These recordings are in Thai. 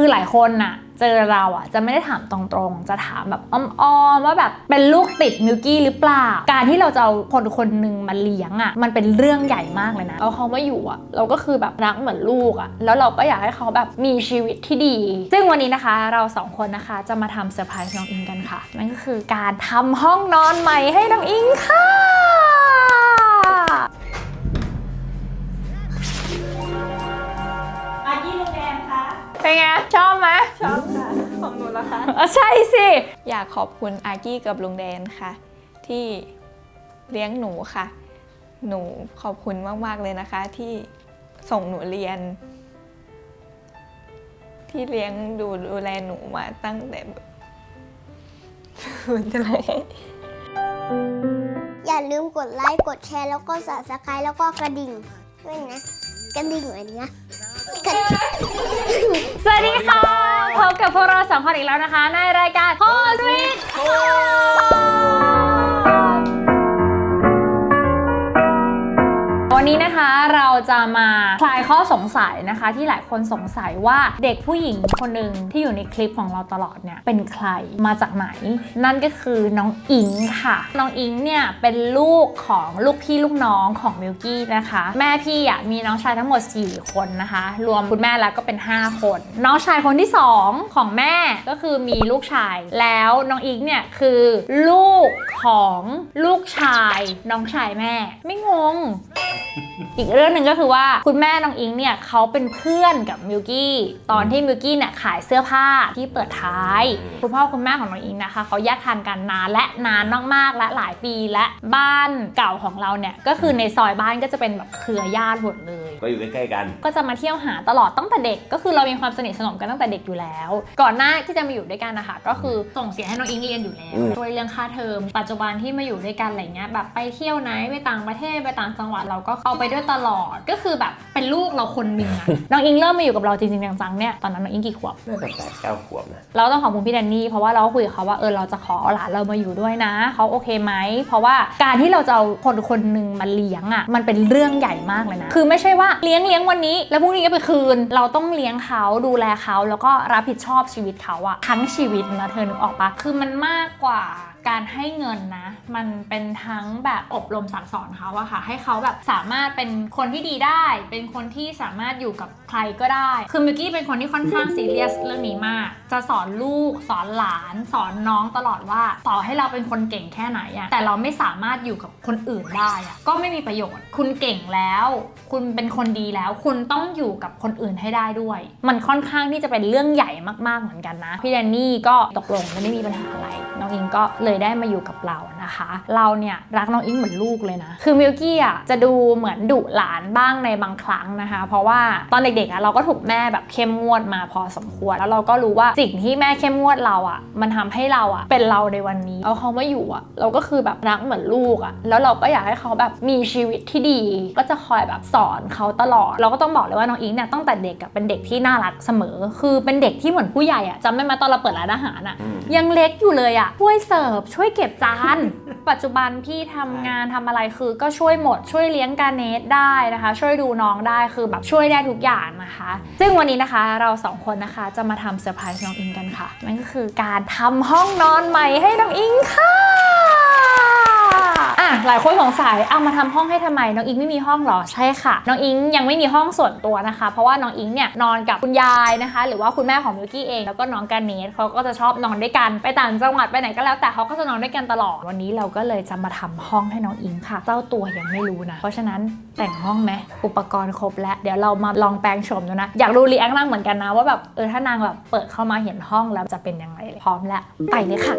คือหลายคนน่ะเจอเราอะจะไม่ได้ถามตรงๆ จะถามแบบอ้อมๆว่าแบบเป็นลูกติดมิลกี้หรือเปล่า การที่เราจะเอาคนคนหนึ่งมาเลี้ยงอะมันเป็นเรื่องใหญ่มากเลยนะ เอาเขามาอยู่อะเราก็คือแบบรักเหมือนลูกอะแล้วเราก็อยากให้เขาแบบมีชีวิตที่ดี ซึ่งวันนี้นะคะเราสองคนนะคะจะมาทำเซอร์ไพรส์น้องอิงกันค่ะนั่นก็คือการทำห้องนอนใหม่ให้น้องอิงค่ะ ของหนูละคะเออใช่สิ อยากขอบคุณอากี้กับลุงแดนค่ะ ที่เลี้ยงหนูค่ะ หนูขอบคุณมาก ๆ เลยนะคะ ที่ส่งหนูเรียน ที่เลี้ยงดูดูแลหนูมาตั้งแต่แบบมันจะไรอย่าลืมกดไลค์กดแชร์แล้วก็ subscribe แล้วก็กระดิ่งด้วยนะกระดิ่งอะไรเนี้ยกระดิ่ง สวัสดีค่ะ พบกับพวกเราสองคนอีกแล้วนะคะ ในรายการโฮสวิต วันนี้นะคะเราจะมาคลายข้อสงสัยนะคะ ที่หลายคนสงสัยว่าเด็กผู้หญิงคนหนึ่งที่อยู่ในคลิปของเราตลอดเนี่ยเป็นใครมาจากไหน นั่นก็คือน้องอิงค่ะ น้องอิงเนี่ยเป็นลูกของลูกพี่ลูกน้องของมิลกี้นะคะ แม่พี่อะมีน้องชายทั้งหมด 4 คนนะคะ รวมคุณแม่แล้วก็เป็น 5 คน น้องชายคนที่ 2 ของแม่ก็คือมีลูกชาย แล้วน้องอิงเนี่ยคือลูกของลูกชายน้องชายแม่ ไม่งงอีกเรื่องหนึ่งก็คือว่าคุณแม่น้องอิงเนี่ยเขาเป็นเพื่อนกับมิลกี้ตอนที่มิลกี้เนี่ยขายเสื้อผ้าที่เปิดท้ายคุณพ่อคุณแม่ของน้องอิงนะคะเขาแยกทางกันนานและนานมากๆและหลายปีและบ้านเก่าของเราเนี่ยก็คือในซอยบ้านก็จะเป็นแบบเครือญาติหมดเลย ก็อยู่ใกล้ๆกัน ก็จะมาเที่ยวหาตลอดตั้งแต่เด็ก ก็คือเรามีความสนิทสนมกันตั้งแต่เด็กอยู่แล้ว ก่อนหน้าที่จะมาอยู่ด้วยกันนะคะก็คือส่งเสียให้น้องอิงเรียนอยู่แล้วอืมช่วยเรื่องค่าเทอมปัจจุบันที่มาอยู่ด้วยกันอะไรเงี้ยแบบไปเที่ยวไหนไปต่างประเทศไปต่างจังหวัดเราก็เอาไปด้วยตลอดก็คือแบบเป็นลูกเราคนหนึ่งอะ น้องอิงเริ่มมาอยู่กับเราจริงๆจังๆเนี่ยตอนนั้นน้องอิงกี่ขวบ น่าจะแปดเก้าขวบนะเราต้องขอบคุณพี่แดนนี่เพราะว่าเราก็คุยกับเขาว่าเออเราจะขอเอาหลานเรามาอยู่ด้วยนะเขาโอเคไหมเพราะว่าการที่เราจะเอาคนคนหนึ่งมาเลี้ยงอะมันเป็นเรื่องใหญ่มากเลยนะ คือไม่ใช่ว่าเลี้ยงเลี้ยงวันนี้ แล้วพรุ่งนี้ก็ไปคืน เราต้องเลี้ยงเขาดูแลเขาแล้วก็รับผิดชอบชีวิตเขาอะทั้งชีวิตนะเธอนึกออกปะคือมันมากกว่า การให้เงินนะ มันเป็นทั้งแบบอบรมสั่งสอนเขาอะค่ะให้เขาแบบสามารถเป็นคนที่ดีได้ เป็นคนที่สามารถอยู่กับใครก็ได้ คือมิวกี้เป็นคนที่ค่อนข้างซีเรียสเรื่องนี้มาก จะสอนลูก สอนหลาน สอนน้องตลอดว่า ต่อให้เราเป็นคนเก่งแค่ไหนอะแต่เราไม่สามารถอยู่กับคนอื่นได้อะก็ไม่มีประโยชน์ คุณเก่งแล้ว คุณเป็นคนดีแล้ว คุณต้องอยู่กับคนอื่นให้ได้ด้วย มันค่อนข้างที่จะเป็นเรื่องใหญ่มากๆเหมือนกันนะพี่แดนนี่ก็ตกลงไม่ได้มีปัญหาอะไรน้องอิงก็เลยได้มาอยู่กับเรานะคะ เราเนี่ยรักน้องอิงเหมือนลูกเลยนะ คือมิลกี้อะจะดูเหมือนดุหลานบ้างในบางครั้งนะคะ เพราะว่าตอนเด็กๆอะเราก็ถูกแม่แบบเข้มงวดมาพอสมควร แล้วเราก็รู้ว่าสิ่งที่แม่เข้มงวดเราอะ มันทำให้เราอะเป็นเราในวันนี้ เอาเขามาอยู่อะ เราก็คือแบบรักเหมือนลูกอะ แล้วเราก็อยากให้เขาแบบมีชีวิตที่ดี ก็จะคอยแบบสอนเขาตลอด เราก็ต้องบอกเลยว่าน้องอิงเนี่ยตั้งแต่เด็กอะเป็นเด็กที่น่ารักเสมอ คือเป็นเด็กที่เหมือนผู้ใหญ่อะจำไม่มาตอนเราเปิดร้านอาหารอะอืมยังเล็กอยู่เลยอะช่วยเสิร์ฟช่วยเก็บจาน ปัจจุบันพี่ทำงานทำอะไรคือก็ช่วยหมดช่วยเลี้ยงการเนสได้นะคะ ช่วยดูน้องได้คือแบบช่วยได้ทุกอย่างนะคะ ซึ่งวันนี้นะคะเราสองคนนะคะจะมาทำเซอร์ไพรส์น้องอิงกันค่ะนั่นก็คือการทำห้องนอนใหม่ให้น้องอิงค่ะอะ หลายคนสงสัยเอามาทำห้องให้ทำไม น้องอิงไม่มีห้องหรอใช่ค่ะ น้องอิงยังไม่มีห้องส่วนตัวนะคะ เพราะว่าน้องอิงเนี่ยนอนกับคุณยายนะคะ หรือว่าคุณแม่ของมิวกี้เองแล้วก็น้องการเนสเขาก็จะชอบนอนด้วยกันไปต่างจังหวัดไปไหนก็แล้วแต่เขาก็จะนอนด้วยกันตลอดวันนี้เราก็เลยจะมาทำห้องให้น้องอิงค่ะเจ้าตัวยังไม่รู้นะ เพราะฉะนั้นแต่งห้องไหมอุปกรณ์ครบแล้วเดี๋ยวเรามาลองแปลงโฉมดูนะอยากดูรีแอคนางเหมือนกันนะว่าแบบเออถ้านางแบบเปิดเข้ามาเห็นห้องแล้วจะเป็นยังไงพร้อมแล้วไปเลยค่ะ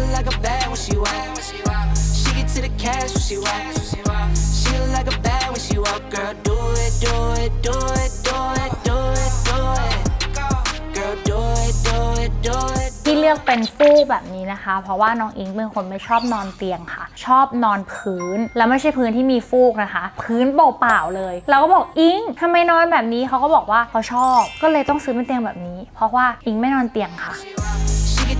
look like a bag when she walk. She get to the cash when she walk. She look like a bag when she walk. Girl, do it, do it, do it, do it, do it, do it. Girl, do it, do it, do it. ที่เลือกเป็นฟูกแบบนี้นะคะ เพราะว่าน้องอิงเป็นคนไม่ชอบนอนเตียงค่ะ ชอบนอนพื้น แล้วไม่ใช่พื้นที่มีฟูกนะคะ พื้นเปล่าๆเลย เราก็บอกอิงทำไมนอนแบบนี้เขาก็บอกว่าเขาชอบ ก็เลยต้องซื้อเป็นเตียงแบบนี้ เพราะว่าอิงไม่นอนเตียงค่ะ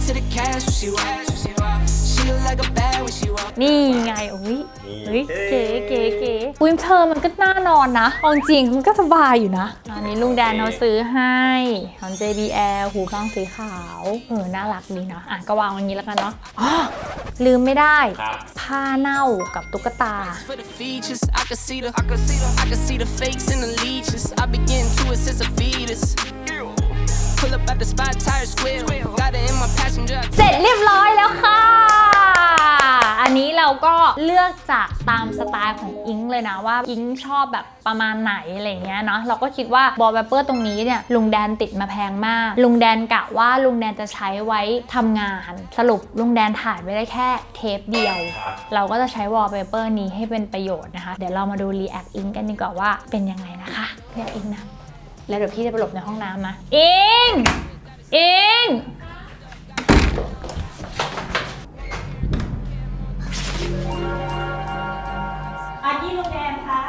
to the cash when she walk. She look like a bad when she walk. นี่ไงอุ้ยเฮ้ยเก๋เก๋เก๋อุ้ยเธอมันก็น่านอนนะเอาจริงมันก็สบายอยู่นะอันนี้ลุงแดนเขาซื้อให้ของ JBL หูฟังสีขาวเออน่ารักดีเนาะอะก็วางอย่างนี้แล้วกันเนาะอ๋อลืมไม่ได้ ครับ ผ้าเน่ากับตุ๊กตา For the features, I can see the, I can see the, I can see the fakes and the leeches. I begin to it since a fetus. Pull up at the spot, tire square. Got it in my passenger. เสร็จเรียบร้อยแล้วค่ะ อันนี้เราก็เลือกจากตามสไตล์ของอิงเลยนะว่าอิงชอบแบบประมาณไหนอะไรเงี้ยเนาะเราก็คิดว่าบอลเปเปอร์ตรงนี้เนี่ยลุงแดนติดมาแพงมาก ลุงแดนกะว่าลุงแดนจะใช้ไว้ทำงาน สรุปลุงแดนถ่ายไว้ได้แค่เทปเดียว เราก็จะใช้วอลเปเปอร์นี้ให้เป็นประโยชน์นะคะ เดี๋ยวเรามาดูรีแอคอิงกันดีกว่าว่าเป็นยังไงนะคะเรียกอิงนะ แล้วเดี๋ยวพี่จะไปหลบในห้องน้ำนะอิงอิงอากี้โรงแรมคะ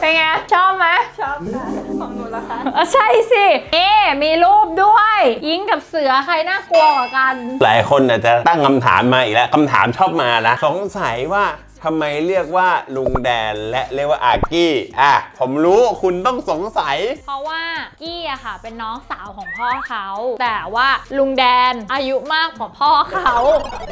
เป็นไง ชอบไหมชอบค่ะของหนูละคะเออใช่สิเอ๊มีรูปด้วย ยิงกับเสือใครน่ากลัวกว่ากัน หลายคนอาจจะตั้งคำถามมาอีกแล้วคำถามชอบมานะสงสัยว่า ทำไมเรียกว่าลุงแดนและเรียกว่าอากี้อะผมรู้คุณต้องสงสัย เพราะว่ากี้อะค่ะ เป็นน้องสาวของพ่อเขา แต่ว่าลุงแดนอายุมากกว่าพ่อเขา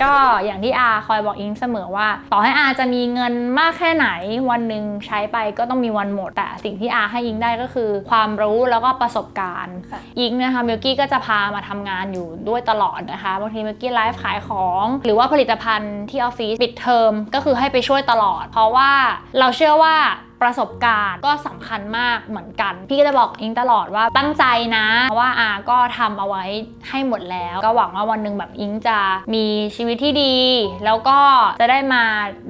ก็อย่างที่อาคอยบอกอิงเสมอว่า ต่อให้อาจะมีเงินมากแค่ไหน วันหนึ่งใช้ไปก็ต้องมีวันหมด แต่สิ่งที่อาให้อิงได้ก็คือ ความรู้แล้วก็ประสบการณ์ค่ะอิงนะคะมิลกี้ก็จะพามาทำงานอยู่ด้วยตลอดนะคะบางทีมิลกี้ไลฟ์ขายของ หรือว่าผลิตภัณฑ์ที่ออฟฟิศปิดเทอมก็คือให้ไปช่วยตลอด เพราะว่าเราเชื่อว่า ประสบการณ์ก็สำคัญมากเหมือนกัน พี่ก็จะบอกอิงตลอดว่าตั้งใจนะเพราะว่าอาก็ทำเอาไว้ให้หมดแล้ว ก็หวังว่าวันหนึ่งแบบอิงจะมีชีวิตที่ดี แล้วก็จะได้มา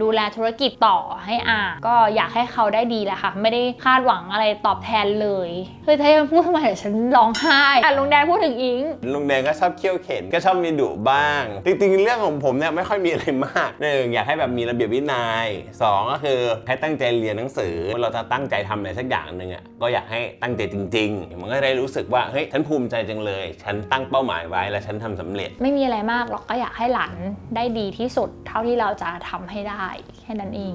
ดูแลธุรกิจต่อให้อาก็อยากให้เขาได้ดีแหละค่ะไม่ได้คาดหวังอะไรตอบแทนเลยเฮ้ยถ้ายังพูดมาเดี๋ยวฉันร้องไห้อะลุงแดงพูดถึงอิงลุงแดงก็ชอบเคี่ยวเข็นก็ชอบมีดุบ้าง จริงๆ เรื่องของผมเนี่ยไม่ค่อยมีอะไรมากหนึ่งอยากให้แบบมีระเบียบวินัยสองก็คือให้ตั้งใจเรียนหนังสือเมื่อเราจะตั้งใจทำอะไรสักอย่างหนึ่งอะก็อยากให้ตั้งใจจริง ๆ มันก็ได้รู้สึกว่าเฮ้ยฉันภูมิใจจังเลย ฉันตั้งเป้าหมายไว้และฉันทำสำเร็จ ไม่มีอะไรมากหรอกก็อยากให้หลานได้ดีที่สุด เท่าที่เราจะทำให้ได้แค่นั้นเอง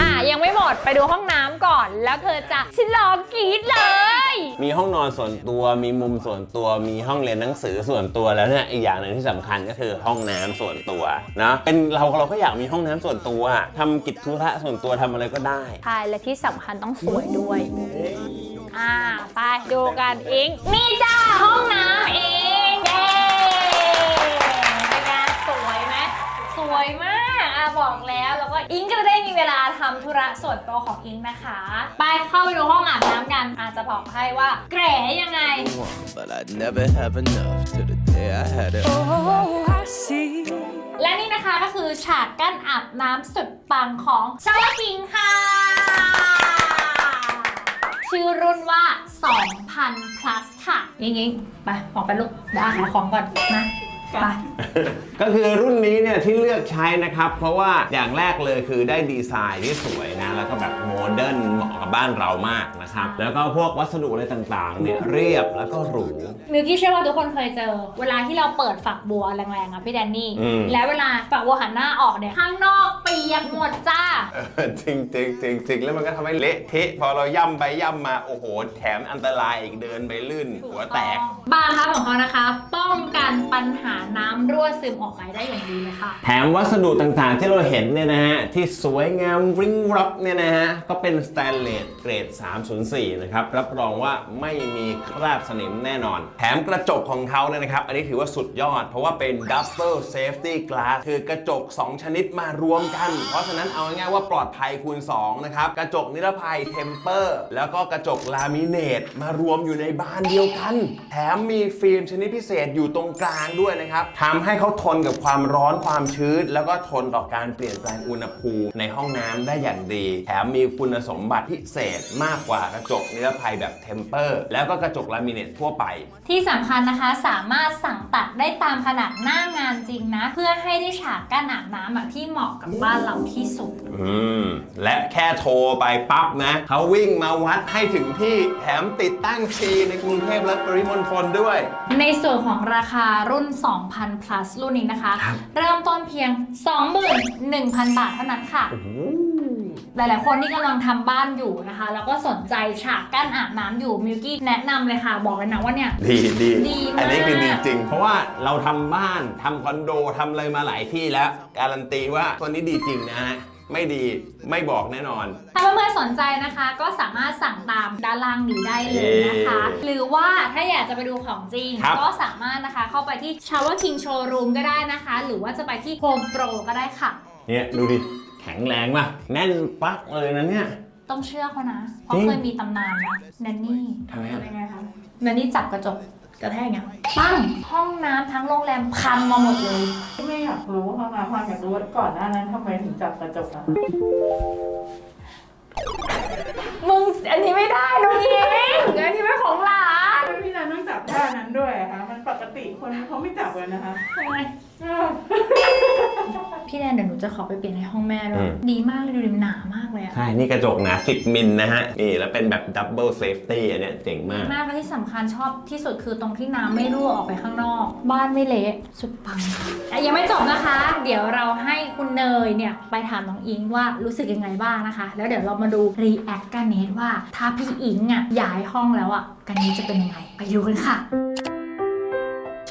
อะยังไม่หมดไปดูห้องน้ำก่อน แล้วเธอจะชิลองกรีดเลย มีห้องนอนส่วนตัว มีมุมส่วนตัว มีห้องเรียนหนังสือส่วนตัวแล้วเนี่ยอีกอย่างหนึ่งที่สำคัญก็คือห้องน้ำส่วนตัวนะเป็นเราเราก็อยากมีห้องน้ำส่วนตัวทำกิจธุระส่วนตัวทำอะไรก็ได้ ใช่และที่สำคัญต้องสวยด้วย อ่า ไปดูกันอิงนี่จ้าห้องน้ำเองเย้เป็นไงสวยไหมสวยมากอะ บอกแล้ว แล้วก็อิงก็จะได้มีเวลาทำธุระส่วนตัวของอิงนะคะ ไปเข้าไปดูห้องอาบน้ำกันอาจจะบอกให้ว่าแกรยังไง But I'd never have enough till the day I had it. และนี่นะคะก็คือฉากกั้นอาบน้ำสุดปังของชาวคิงค่ะ ชื่อรุ่นว่า 2,000 plus ค่ะยิงยิงๆ ไป ออกไปลูกเดี๋ยวอาหาของก่อนนะ ไป ก็คือรุ่นนี้เนี่ยที่เลือกใช้นะครับ เพราะว่าอย่างแรกเลยคือได้ดีไซน์ที่สวยนะ แล้วก็แบบโมเดิร์นเหมาะกับบ้านเรามากนะครับ แล้วก็พวกวัสดุอะไรต่างๆเนี่ยเรียบแล้วก็หรู มิวกี้เชื่อว่าทุกคนเคยเจอ เวลาที่เราเปิดฝักบัวแรงๆอะพี่แดนนี่ อืม แล้วเวลาฝักบัวหันหน้าออกเนี่ยข้างนอกเปียกหมดจ้า เออจริงจริงจริงจริงแล้วมันก็ทำให้เละเทะพอเราย่ำไปย่ำมา โอ้โห แถมอันตรายอีกเดินไปลื่น หัวแตก บาร์ครับของเขานะคะ ป้องกันปัญหาน้ำรั่วซึมออกไปได้อย่างดีเลยค่ะ แถมวัสดุต่างๆที่เราเห็นเนี่ยนะฮะ ที่สวยงามริ้งรับเนี่ยนะฮะ ก็เป็นสแตนเลสเกรด 304 นะครับ รับรองว่าไม่มีคราบสนิมแน่นอน แถมกระจกของเขาเนี่ยนะครับ อันนี้ถือว่าสุดยอด เพราะว่าเป็น Double Safety Glass คือกระจก 2 ชนิดมารวมกัน เพราะฉะนั้นเอาง่ายๆว่าปลอดภัยคูณ 2 นะครับ กระจกนิรภัยเทมเปอร์แล้วก็กระจกลามิเนตมารวมอยู่ในบานเดียวกัน แถมมีฟิล์มชนิดพิเศษอยู่ตรงกลางด้วยนะครับทำให้เขาทนกับความร้อนความชื้น แล้วก็ทนต่อการเปลี่ยนแปลงอุณหภูมิในห้องน้ำได้อย่างดี แถมมีคุณสมบัติพิเศษมากกว่ากระจกนิรภัยแบบเทมเปอร์แล้วก็กระจกลามิเนตทั่วไป ที่สำคัญนะคะสามารถสั่งตัดได้ตามขนาดหน้างานจริงนะ เพื่อให้ได้ฉากกั้นอาบน้ำแบบที่เหมาะกับบ้านเราที่สุด อืม และแค่โทรไปปั๊บนะเขาวิ่งมาวัดให้ถึงที่แถมติดตั้งฟรีในกรุงเทพและปริมณฑลด้วย ในส่วนของราคารุ่น2,000 plus รุ่นนี้นะคะ ครับเริ่มต้นเพียง 21,000 บาทเท่านั้นค่ะหลายๆ คนที่กำลังทำบ้านอยู่นะคะ แล้วก็สนใจฉากกั้นอาบน้ำอยู่มิวกี้แนะนำเลยค่ะบอกเลยนะว่าเนี่ย ดีดีดีมาก อันนี้คือดีจริง เพราะว่าเราทำบ้านทำคอนโดทำอะไรมาหลายที่แล้ว การันตีว่าตัวนี้ดีจริงนะฮะ ไม่ดีไม่บอกแน่นอน ถ้าเพื่อนๆสนใจนะคะ ก็สามารถสั่งตามด้านล่างนี้ได้เลยนะคะเย้หรือว่าถ้าอยากจะไปดูของจริง ครับ ก็สามารถนะคะเข้าไปที่ Shower King Showroom ก็ได้นะคะ หรือว่าจะไปที่ Home Pro ก็ได้ค่ะ เนี่ยดูดิแข็งแรงป่ะแน่นปักเลยนะเนี่ย ต้องเชื่อเขานะ เพราะจริงเคยมีตำนานนะแนนนี่ทำไมอะ เป็นไงคะแนนนี่จับกระจก กระแทกอย่างเงี้ยปั้งห้องน้ำทั้งโรงแรมพังมาหมดเลย ไม่อยากรู้ค่ะมาความอยากรู้ว่าก่อนหน้านั้นทำไมถึงจับกระจกอะมึงอันนี้ไม่ได้น้องยิงอันนี้ไม่ของหลานพี่นันต้องจับท่านั้นด้วยอะคะมันปก ติคนเขาไม่จับกันนะคะทำไมเออพี่แนนเดี๋ยวหนูจะขอไปเปลี่ยนในห้องแม่ด้วอืยมดีมากเลยดูดิหนามากเลยอะใช่ นี่กระจกหนา10 มิลนะฮะ นี่ แล้วเป็นแบบดับเบิลเซฟตี้อันเนี้ยเจ๋งมาก มากและที่สำคัญชอบที่สุดคือตรงที่น้ำไม่รั่วออกไปข้างนอก บ้านไม่เละสุดปังค่ะอะยังไม่จบนะคะ เดี๋ยวเราให้คุณเนยเนี่ยไปถามน้องอิงว่ารู้สึกยังไงบ้างนะคะ แล้วเดี๋ยวเรามาดูรีแอคกันเนทว่าถ้าพี่อิงอะย้ายห้องแล้วอะกันเนทจะเป็นยังไงไปดูกันค่ะ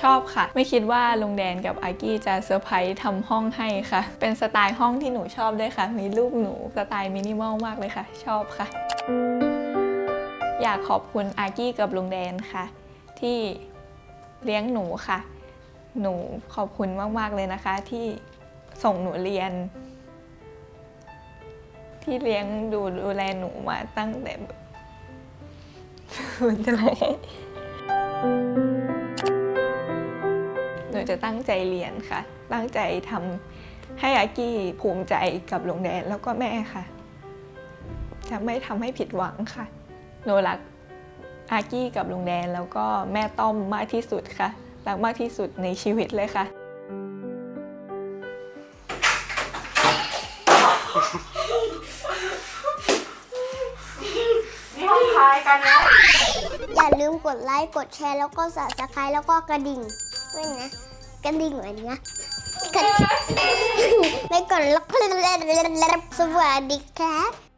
ชอบค่ะ ไม่คิดว่าลุงแดนกับอากี้จะเซอร์ไพรส์ทำห้องให้ค่ะ เป็นสไตล์ห้องที่หนูชอบด้วยค่ะ มีรูปหนูสไตล์มินิมอลมากเลยค่ะ ชอบค่ะ อยากขอบคุณอากี้กับลุงแดนค่ะ ที่เลี้ยงหนูค่ะ หนูขอบคุณมาก ๆ เลยนะคะ ที่ส่งหนูเรียน ที่เลี้ยงดูดูแลหนูมาตั้งแต่แบบมันจะไห นูจะตั้งใจเรียนค่ะ ตั้งใจทำให้อากี้ภูมิใจกับลุงแดนแล้วก็แม่ค่ะ จะไม่ทำให้ผิดหวังค่ะ หนูรักอากี้กับลุงแดนแล้วก็แม่ต้อมมากที่สุดค่ะ รักมากที่สุดในชีวิตเลยค่ะ นี่ห้องท้ายกันนะอย่าลืมกดไลค์ กดแชร์ แล้วก็ subscribe แล้วก็กระดิ่งด้วยนะ กระดิ่งแบบนี้กดไม่กดแล้วสวัสดีครับ